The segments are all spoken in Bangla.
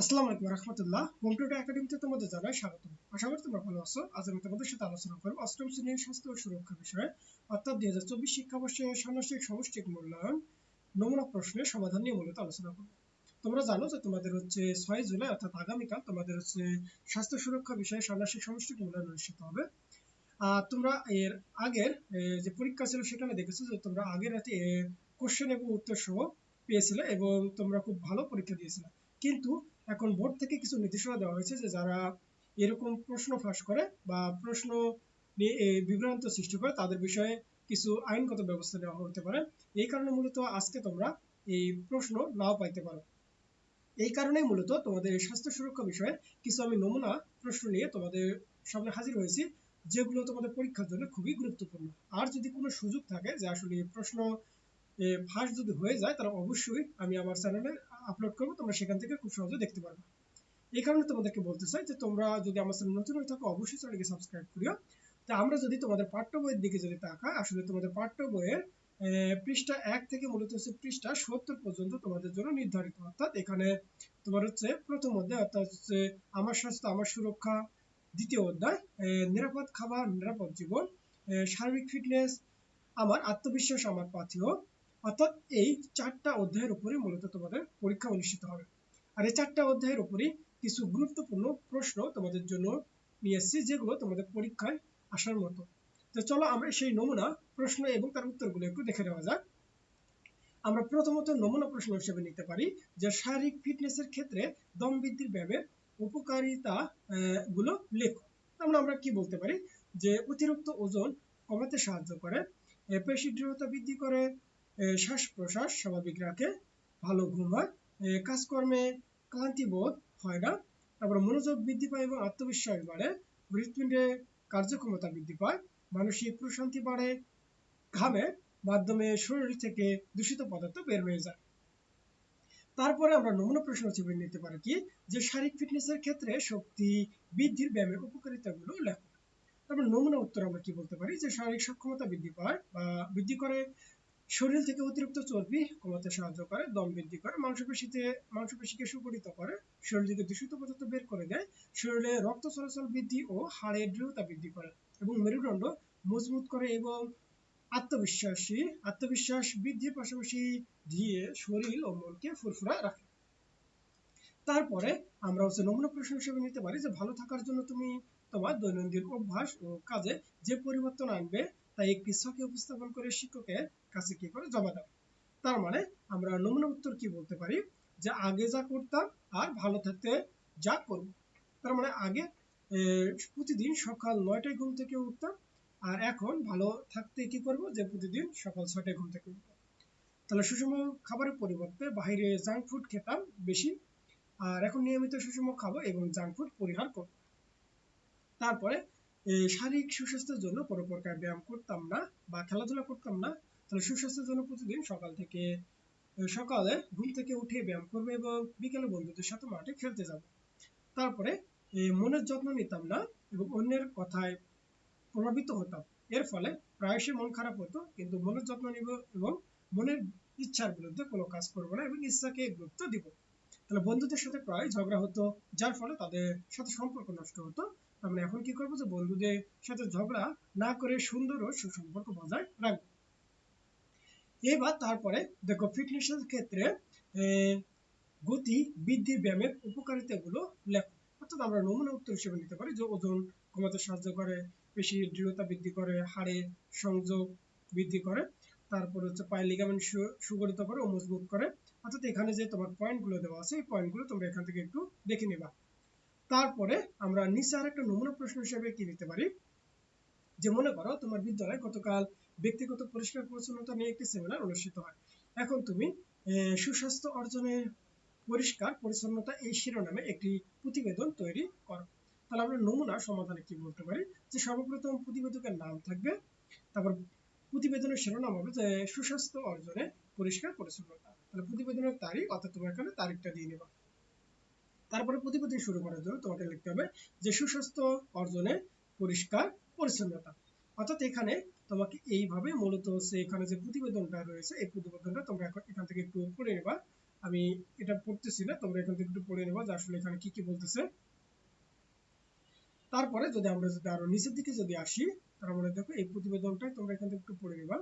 আসসালামু আলাইকুম রহমতুল্লাহ। কম্পিউটার একাডেমিতে তোমাদের জানাই স্বাগত আশা করি তোমরা ভালো আছো। আজ আমি তোমাদের সাথে আলোচনা করব অষ্টম শ্রেণির স্বাস্থ্য ও সুরক্ষা বিষয়ে, অর্থাৎ দুই হাজার চব্বিশ সমষ্টিক মূল্যায়ন নমুনা প্রশ্নের সমাধান নিয়ে মূলত আলোচনা করব। তোমরা জানো যে তোমাদের হচ্ছে ছয় জুলাই, অর্থাৎ আগামীকাল তোমাদের হচ্ছে স্বাস্থ্য সুরক্ষা বিষয়ে সমষ্টিক মূল্যায়ন অনুষ্ঠিত হবে। আর তোমরা এর আগের যে পরীক্ষা ছিল সেখানে দেখেছ যে তোমরা আগের রাতে কোশ্চেন এবং উত্তর সহ পেয়েছিলে এবং তোমরা খুব ভালো পরীক্ষা দিয়েছিলে। কিন্তু এখন বোর্ড থেকে কিছু নির্দেশনা দেওয়া হয়েছে যে যারা এরকম প্রশ্ন ফাঁস করে বা প্রশ্ন নিয়ে বিভ্রান্ত সৃষ্টি করে, তাদের বিষয়ে কিছু আইনগত ব্যবস্থা নেওয়া হতে পারে। এই কারণে মূলত আজকে তোমরা এই প্রশ্ন নাও পাইতে পারো। এই কারণেই মূলত তোমাদের স্বাস্থ্য সুরক্ষা বিষয়ে কিছু আমি নমুনা প্রশ্ন নিয়ে তোমাদের সামনে হাজির হয়েছি, যেগুলো তোমাদের পরীক্ষার জন্য খুবই গুরুত্বপূর্ণ। আর যদি কোনো সুযোগ থাকে যে আসলে প্রশ্ন ফাঁস যদি হয়ে যায়, তাহলে অবশ্যই আমি আমার চ্যানেলে আপলোড করব, তোমরা সেখান থেকে খুব সহজে দেখতে পারবে। এই কারণে তোমাদেরকে বলতে চাই যে, তোমরা যদি আমার চ্যানেল নতুন হয়ে থাকো, অবশ্যই চ্যানেলকে সাবস্ক্রাইব করিও। তা আমরা যদি তোমাদের পাঠ্য বইয়ের দিকে যদি তাকাই, আসলে তোমাদের পাঠ্য বইয়ের পৃষ্ঠা এক থেকে মূলত হচ্ছে পৃষ্ঠা সত্তর পর্যন্ত তোমাদের জন্য নির্ধারিত। অর্থাৎ এখানে তোমার হচ্ছে প্রথম অধ্যায়, অর্থাৎ হচ্ছে আমার স্বাস্থ্য, আমার সুরক্ষা। দ্বিতীয় অধ্যায় নিরাপদ খাবার, নিরাপদ জীবন শারীরিক ফিটনেস আমার আত্মবিশ্বাস, আমার পাথেয় অর্থাৎ এই চারটা অধ্যায়ের উপরে মূলত তোমাদের পরীক্ষা অনুষ্ঠিত হবে। আর এই চারটা অধ্যায়ের উপরে কিছু গুরুত্বপূর্ণ প্রশ্ন তোমাদের জন্য নিয়ে এসেছি, যেগুলো তোমাদের পরীক্ষায় আসার মতো। তো চলো আমরা সেই নমুনা, প্রশ্ন এবং তার উত্তরগুলো একটু দেখে নেওয়া যাক। আমরা প্রথমত নমুনা প্রশ্ন হিসেবে নিতে পারি যে শারীরিক ফিটনেসের ক্ষেত্রে দম বৃদ্ধির ব্যায়ামের উপকারিতা গুলো লেখো। আমরা আমরা কি বলতে পারি? যে অতিরিক্ত ওজন কমাতে সাহায্য করে পেশি দৃঢ়তা বৃদ্ধি করে শ্বাস প্রশ্বাস স্বাভাবিক রাখে, ভালো ঘুম হয় কাজকর্মে ক্লান্তি বোধ হয় না, তারপরে মনোযোগ বৃদ্ধি পায় এবং আত্মবিশ্বাস বাড়ে, হৃৎপিণ্ডে কার্যক্ষমতা বৃদ্ধি পায়, মানসিক প্রশান্তি বাড়ে, ঘামে, মাধ্যমে শরীর থেকে দূষিত পদার্থ বের হয়ে যায়। তারপরে আমরা নমুনা প্রশ্ন হিসেবে নিতে পারি কি, যে শারীরিক ফিটনেসের ক্ষেত্রে শক্তি বৃদ্ধির ব্যায়ামের উপকারিতাগুলো লেখো। তারপর নমুনা উত্তর আমরা কি বলতে পারি, যে শারীরিক সক্ষমতা বৃদ্ধি পায় বা বৃদ্ধি করে শরীর থেকে অতিরিক্ত চর্বি কমাতে সাহায্য করে, দম বৃদ্ধি করে, মাংসপেশিতে, মাংসপেশিকে সুগঠিত করে, শরীর থেকে দূষিত পদার্থ বের করে দেয়, শরীরে রক্ত চলাচল বৃদ্ধি ও হাড়ের দৃঢ়তা বৃদ্ধি করে এবং মেরুদণ্ড মজবুত করে এবং আত্মবিশ্বাসী, আত্মবিশ্বাস বৃদ্ধির পাশাপাশি দিয়ে শরীর ও মনকে ফুরফুরা রাখে। তারপরে আমরা হচ্ছে নমুনা প্রশ্ন হিসেবে নিতে পারি যে ভালো থাকার জন্য তুমি তোমার দৈনন্দিন অভ্যাস ও কাজে যে পরিবর্তন আনবে তাই একটি ছকে উপস্থাপন করে শিক্ষকের কাছে কি করে? জমা দাও তার মানে আমরা নমুনা উত্তর কি বলতে পারি? যে আগে যা করতাম, আর ভালো থাকতে যা করব। তার মানে আগে প্রতিদিন সকাল নয়টায় ঘুম থেকে উঠতাম, আর এখন ভালো থাকতে কি করব? যে প্রতিদিন সকাল ছয়টায় ঘুম থেকে উঠবো। তাহলে সুষম খাবারের পরিবর্তে বাইরে জাঙ্ক ফুড খেতাম বেশি, আর এখন নিয়মিত সুষম খাব এবং জাঙ্ক ফুড পরিহার করব। তারপরে শারীরিক সুস্বাস্থ্যের জন্য কোনো প্রকার ব্যায়াম করতাম না বা খেলাধুলা করতাম না। তাহলে সুস্বাস্থ্যের জন্য প্রতিদিন সকাল থেকে সকালে ঘুম থেকে উঠে ব্যায়াম করব এবং বিকেলে বন্ধুদের সাথে মাঠে খেলতে যাব। তারপরে মনের যত্ন নিতাম না এবং অন্যের কথায় প্রভাবিত হতাম। এর ফলে প্রায়শই মন খারাপ হতো, কিন্তু মনের যত্ন নিব এবং মনের ইচ্ছার বিরুদ্ধে কোনো কাজ করব না এবং ইচ্ছাকে গুরুত্ব দিব। তাহলে বন্ধুদের সাথে প্রায় ঝগড়া হতো, যার ফলে তাদের সাথে সম্পর্ক নষ্ট হতো আমরা এখন কি করব যে বন্ধুদের সাথে ঝগড়া না করে সুন্দর ও সুসম্পর্ক বজায় রাখব। এবার তারপরে দেখো ফিটনেসের ক্ষেত্রে গতি বৃদ্ধির ব্যায়ামের উপকারিতা গুলো লেখো। অর্থাৎ আমরা নমুনা উত্তর হিসেবে নিতে পারি যে ওজন কমাতে সাহায্য করে পেশির দৃঢ়তা বৃদ্ধি করে হাড়ের সংযোগ বৃদ্ধি করে, তারপর হচ্ছে পায়ের লিগামেন্ট সুগঠিত করে ও মজবুত করে। অর্থাৎ এখানে যে তোমার পয়েন্টগুলো দেওয়া আছে, এই পয়েন্টগুলো তোমরা এখান থেকে একটু দেখে নেবা। তারপরে আমরা নিচে আর একটা নমুনা প্রশ্ন হিসেবে কি দিতে পারি? যে মনে করো তোমার বিদ্যালয়ে গতকাল ব্যক্তিগত পরিষ্কার পরিচ্ছন্নতা নিয়ে একটি সেমিনার অনুষ্ঠিত হয়। এখন তুমি সুস্বাস্থ্য অর্জনের পরিষ্কার পরিচ্ছন্নতা এই শিরোনামে একটি প্রতিবেদন তৈরি করো। তাহলে আমরা নমুনা সমাধানে কি বলতে পারি? যে সর্বপ্রথম প্রতিবেদকের নাম থাকবে, তারপর প্রতিবেদনের শিরোনাম হবে যে সুস্বাস্থ্য অর্জনে পরিষ্কার পরিচ্ছন্নতা। তাহলে প্রতিবেদনের তারিখ, অর্থাৎ তোমার এখানে তারিখটা দিয়ে নেবা। তারপরে প্রতিবেদন শুরু করার জন্য তোমাকে লিখতে হবে যে সুস্বাস্থ্য অর্জনে পরিষ্কার পরিচ্ছন্নতা। অর্থাৎ এখানে তোমাকে এইভাবে মূলত হচ্ছে এখানে যে প্রতিবেদনটা রয়েছে, এই প্রতিবেদনটা তোমরা এখন এখান থেকে একটু পড়ে নেবা। আমি এটা পড়তেছি না, তোমরা এখান থেকে একটু পড়ে নেব যে আসলে এখানে কি কি বলতেছে। তারপরে যদি আমরা যদি আরও নিচের দিকে যদি আসি, তার মানে দেখো এই প্রতিবেদনটা তোমরা এখান থেকে একটু পড়ে নেবা।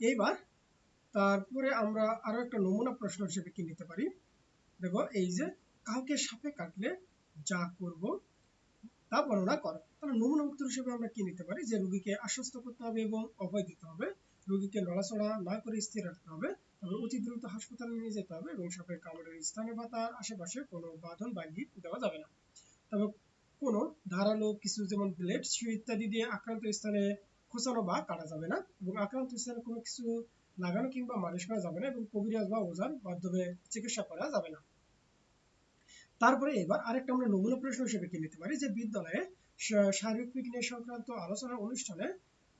এইবার তারপরে আমরা আরও একটা নমুনা প্রশ্ন হিসেবে কি নিতে পারি? দেখো, এই যে কাউকে সাপে কাটলে যা করব তা বর্ণনা করো। তাহলে নমুনা উত্তর হিসেবে আমরা কি নিতে পারি? যে রোগীকে আশ্বস্ত করতে হবে এবং অভয় দিতে হবে। রোগীকে নড়াচড়া না করে স্থির রাখতে হবে। তবে অতি দ্রুত হাসপাতালে নিয়ে যেতে হবে এবং সাপের কামড়ের স্থানে বা তার আশেপাশে কোনো বাঁধন বা গিট দেওয়া যাবে না। তবে কোনো ধারালো কিছু যেমন ব্লেড ইত্যাদি দিয়ে আক্রান্ত স্থানে খোঁচানো বা কাটা যাবে না। এবং আক্রান্ত স্থানে কোনো কিছু লাগানো কিংবা মালিশ করা যাবে না এবং কবিরাজ বা ওজার মাধ্যমে চিকিৎসা করা যাবে না। তারপরে এবার আরেকটা আমরা নমুনা প্রশ্ন হিসেবে কি নিতে পারি যে বিদ্যালয়ে শারীরিক ফিটনেস সংক্রান্ত আলোচনা অনুষ্ঠানে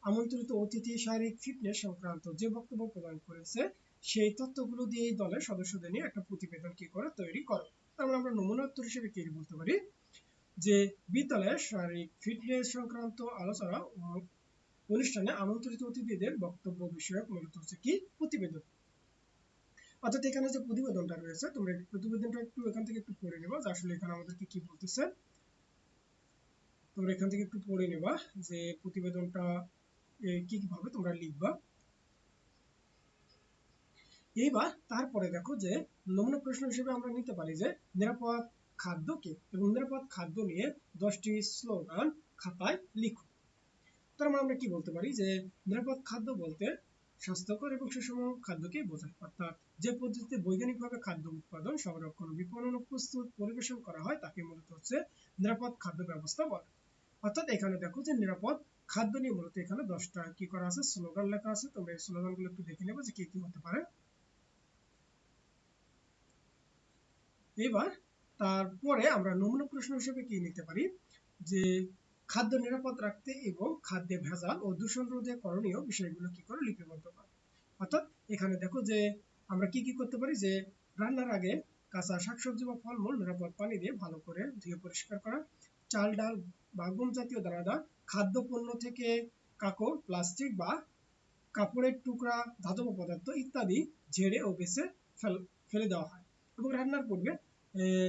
আমন্ত্রিত অতিথি শারীরিক ফিটনেস সংক্রান্ত যে বক্তব্য প্রদান করেছে, সেই তথ্যগুলো দিয়ে এই দলের সদস্যদের নিয়ে একটা প্রতিবেদন কি করে তৈরি করো। তারপরে মানে আমরা নমুনা উত্তর হিসেবে কি বলতে পারি? যে বিদ্যালয়ের শারীরিক ফিটনেস সংক্রান্ত আলোচনা অনুষ্ঠানে আমন্ত্রিত অতিথিদের বক্তব্য, বিষয়ক মূলত হচ্ছে কি? প্রতিবেদন। অর্থাৎ এখানে যে প্রতিবেদনটা রয়েছে, তোমরা প্রতিবেদনটা একটু এখান থেকে একটু পড়ে নেবা যে আসলে এখানে আমাদেরকে কি বলতেছে। তোমরা এখান থেকে একটু পড়ে নেবা যে প্রতিবেদনটা কি কীভাবে তোমরা লিখবা। এইবার তারপরে দেখো যে নমুনা প্রশ্ন হিসেবে আমরা নিতে পারি যে নিরাপদ খাদ্য কি? এবং নিরাপদ খাদ্য নিয়ে দশটি স্লোগান খাতায় লিখো। তার মানে আমরা কি বলতে পারি? যে নিরাপদ খাদ্য বলতে স্বাস্থ্যকর এবং সুষম খাদ্যকে বোঝায়। অর্থাৎ যে পদ্ধতিতে বৈজ্ঞানিকভাবে খাদ্য উৎপাদন, সংরক্ষণ বিপণন প্রস্তুত পরিবেশন করা হয়, তাকে মূলত হচ্ছে নিরাপদ খাদ্য ব্যবস্থা বলে। অর্থাৎ এখানে দেখো যে নিরাপদ খাদ্য নিয়ে মূলত এখানে দশটা কি করা আছে? স্লোগান লেখা আছে। তোমরা এই স্লোগানগুলো একটু দেখে নেব যে কি কি হতে পারে। এবার তারপরে আমরা নমুনা প্রশ্ন হিসেবে কি নিতে পারি? যে খাদ্য নিরাপদ রাখতে এবং খাদ্যে ভেজাল ও দূষণ রোধে করণীয় বিষয়গুলো কি করে লিপিবদ্ধ করা? অর্থাৎ এখানে দেখো যে আমরা কি কি করতে পারি? যে রান্নার আগে কাঁচা শাকসবজি বা ফলমূল নিরাপদ পানি দিয়ে ভালো করে ধুয়ে পরিষ্কার করা, চাল, ডাল বা গম জাতীয় দানাদার খাদ্য পণ্য থেকে কাকড়, প্লাস্টিক বা কাপড়ের টুকরা, ধাতব পদার্থ ইত্যাদি ঝেড়ে ও বেছে ফেলে দেওয়া হয় এবং রান্নার পূর্বে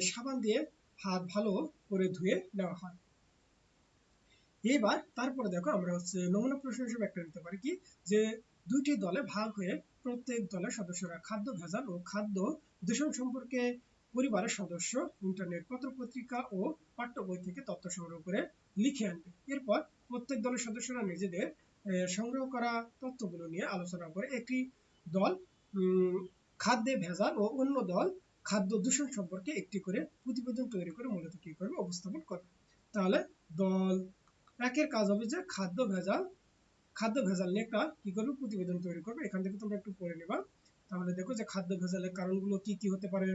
সাবান দিয়ে হাত ভালো করে ধুয়ে নেওয়া হয়। এবার তারপরে দেখো আমরা হচ্ছে নমুনা প্রশ্ন হিসেবে একটা নিতে পারি কি? যে দুইটি দলে ভাগ হয়ে প্রত্যেক দলের সদস্যরা খাদ্য ভেজাল ও খাদ্য দূষণ সম্পর্কে পরিবারের সদস্য ইন্টারনেট পত্র পত্রিকা ও পাঠ্য বই থেকে তথ্য সংগ্রহ করে লিখে আনবে। এরপর প্রত্যেক দলের সদস্যরা নিজেদের সংগ্রহ করা তথ্যগুলো নিয়ে আলোচনা করে একটি দল খাদ্যে ভেজাল ও অন্য দল খাদ্য দূষণ সম্পর্কে একটি করে প্রতিবেদন তৈরি করে মূলত কি করবে? উপস্থাপন করবে। তাহলে দল একের কাজ হবে যে খাদ্য ভেজাল খাদ্য ভেজাল নিয়ে একটা কি করবে, প্রতিবেদন তৈরি করবে। এখান থেকে তোমরা একটু পড়ে নেবা। তাহলে দেখো যে খাদ্য ভেজালের কারণগুলো কি কি হতে পারে।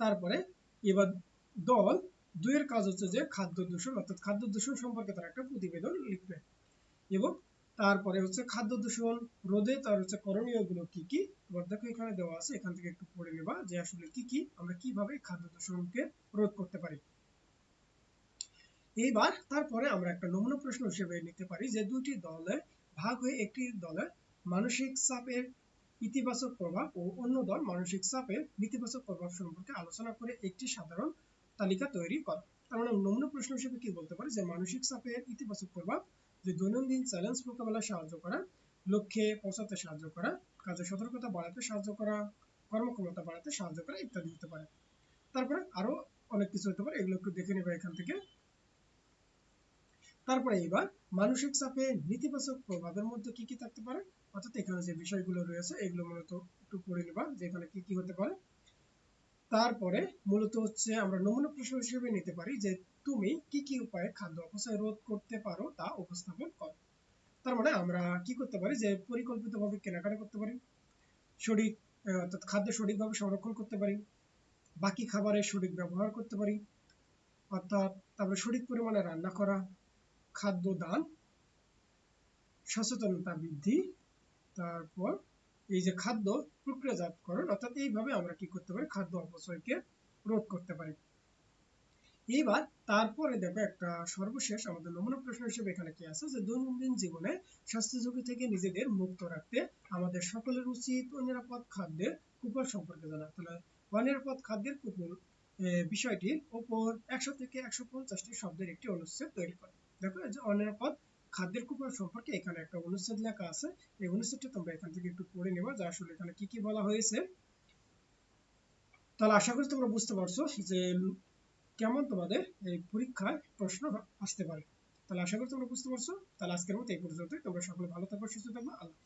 তারপরে এবার দল, দুইয়ের কাজ হচ্ছে যে খাদ্য দূষণ, অর্থাৎ খাদ্য দূষণ সম্পর্কে তারা একটা প্রতিবেদন লিখবে। এবং তারপরে হচ্ছে খাদ্য দূষণ, রোধে তার হচ্ছে করণীয়গুলো কি কি এবার দেখো এখানে দেওয়া আছে। এখান থেকে একটু পড়ে নেবা যে আসলে কি কি, আমরা কীভাবে খাদ্য দূষণকে রোধ করতে পারি। এইবার তারপরে আমরা একটা নমুনা প্রশ্ন হিসেবে নিতে পারি যে দুটি দলে ভাগ হয়ে একটি দলে মানসিক চাপের ইতিবাচক প্রভাব ও অন্য দল মানসিক চাপের নেতিবাচক প্রভাব সম্পর্কে আলোচনা করে একটি সাধারণ তালিকা তৈরি কর। তার মানে নমুনা প্রশ্ন হিসেবে কি বলতে পারি? যে মানসিক চাপের ইতিবাচক প্রভাব, যে দৈনন্দিন চ্যালেঞ্জ মোকাবেলায় সাহায্য করা, লক্ষ্যে পৌঁছাতে সাহায্য করা, কাজে সতর্কতা বাড়াতে সাহায্য করা, কর্মক্ষমতা বাড়াতে সাহায্য করা ইত্যাদি হতে পারে। তারপরে আরও অনেক কিছু হতে পারে, এগুলো একটু দেখে নেবে এখান থেকে। তারপরে এবার মানসিক চাপে নেতিবাচক প্রভাবের মধ্যে কি কি থাকতে পারে? অর্থাৎ এখানে যে বিষয়গুলো রয়েছে, এগুলো মূলত একটু পড়ে নেবা যে এখানে কি কি হতে পারে। তারপরে মূলত হচ্ছে আমরা নমুনা প্রশ্ন হিসেবে নিতে পারি যে তুমি কি কি উপায়ে খাদ্য অপচয় রোধ করতে পারো তা উপস্থাপন করো। তার মানে আমরা কি করতে পারি যে পরিকল্পিতভাবে কেনাকাটা করতে পারি, সঠিক অর্থাৎ খাদ্য সঠিকভাবে সংরক্ষণ করতে পারি, বাকি খাবারের সঠিক ব্যবহার করতে পারি, অর্থাৎ তারপরে সঠিক পরিমাণে রান্না করা খাদ্য দান সচেতনতা বৃদ্ধি তারপর এই যে খাদ্য প্রক্রিয়াজাতকরণ অর্থাৎ এইভাবে আমরা কি করতে পারি? খাদ্য অপচয়কে রোধ করতে পারি। এইবার তারপরে দেখো একটা সর্বশেষ আমাদের নমুনা প্রশ্ন হিসেবে এখানে কি আছে? যে দৈনন্দিন জীবনে স্বাস্থ্য ঝুঁকি থেকে নিজেদের মুক্ত রাখতে আমাদের সকলের উচিত ও নিরাপদ খাদ্যের কুফল সম্পর্কে জানা। তাহলে অনিরাপদ খাদ্যের আহ, বিষয়টির উপর একশো থেকে একশো পঞ্চাশটি শব্দের একটি অনুচ্ছেদ তৈরি করে। দেখো, এই যে অনিরাপদ খাদ্যের কুপন সম্পর্কে এখানে একটা অনুচ্ছেদ লেখা আছে। এই অনুচ্ছেদটা তোমরা এখান থেকে একটু পড়ে নেবা যে আসলে এখানে কি কি বলা হয়েছে। তাহলে আশা করি তোমরা বুঝতে পারছ যে কেমন তোমাদের এই পরীক্ষায় প্রশ্ন আসতে পারে। তাহলে আশা করি তোমরা বুঝতে পারছ। তাহলে আজকের মতো এই পর্যন্তই। তোমরা সকলে ভালো থাকো, সুস্থ থাকবে আল্লাহ।